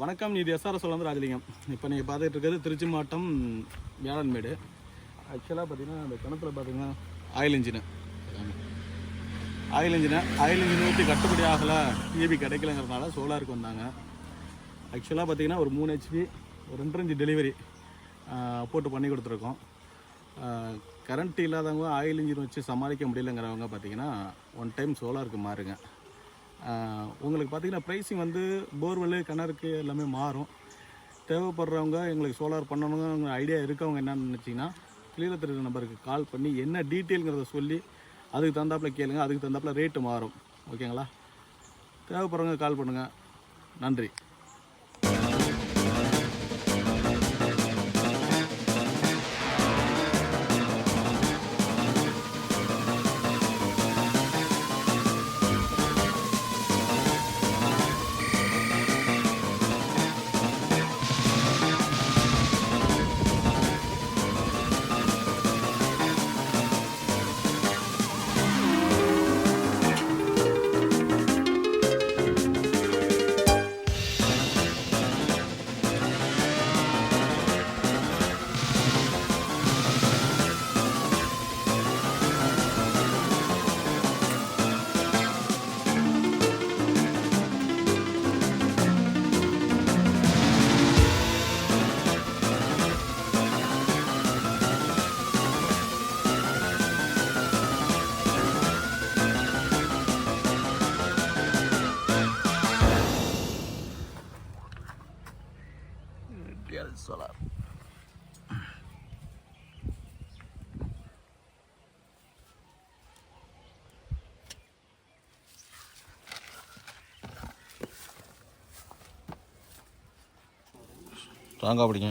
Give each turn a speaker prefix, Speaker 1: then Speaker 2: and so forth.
Speaker 1: வணக்கம் இது எஸ்ஆர்எஸ் வந்து ராஜலிங்கம். இப்போ நீங்கள் பார்த்துட்டு இருக்கிறது திருச்சி மாவட்டம் வேளாண்மேடு. ஆக்சுவலாக பார்த்தீங்கன்னா அந்த கிணத்துல பார்த்தீங்கன்னா oil engine. Oil engine oil engine ஊற்றி கட்டுப்படி ஆகலை. ஈபி கிடைக்கலங்கிறதுனால சோலாருக்கு வந்தாங்க. ஆக்சுவலாக பார்த்தீங்கன்னா ஒரு மூணு ஹெச்பி ஒரு ரெண்டு இன்ச்சு டெலிவரி போட்டு பண்ணி கொடுத்துருக்கோம். கரண்ட் இல்லாதவங்க ஆயில் இன்ஜின் வச்சு சமாளிக்க முடியலங்கிறவங்க பார்த்தீங்கன்னா ஒன் டைம் சோலாருக்கு மாறுங்க. உங்களுக்கு பார்த்தீங்கன்னா ப்ரைஸிங் வந்து போர்வெல் கிணறுக்கு எல்லாமே மாறும். தேவைப்படுறவங்க எங்களுக்கு சோலார் பண்ணணுங்க ஐடியா இருக்கவங்க என்னென்னு நினச்சிங்கன்னா கீழே தெரியுற நம்பருக்கு கால் பண்ணி என்ன டீட்டெயிலுங்கிறத சொல்லி அதுக்கு தகுந்தாப்புல கேளுங்க அதுக்கு தகுந்தாப்புல ரேட்டு மாறும். ஓகேங்களா தேவைப்படுறவங்க கால் பண்ணுங்கள் நன்றி. சோலார் ஸ்ட்ராங்காக பிடிங்க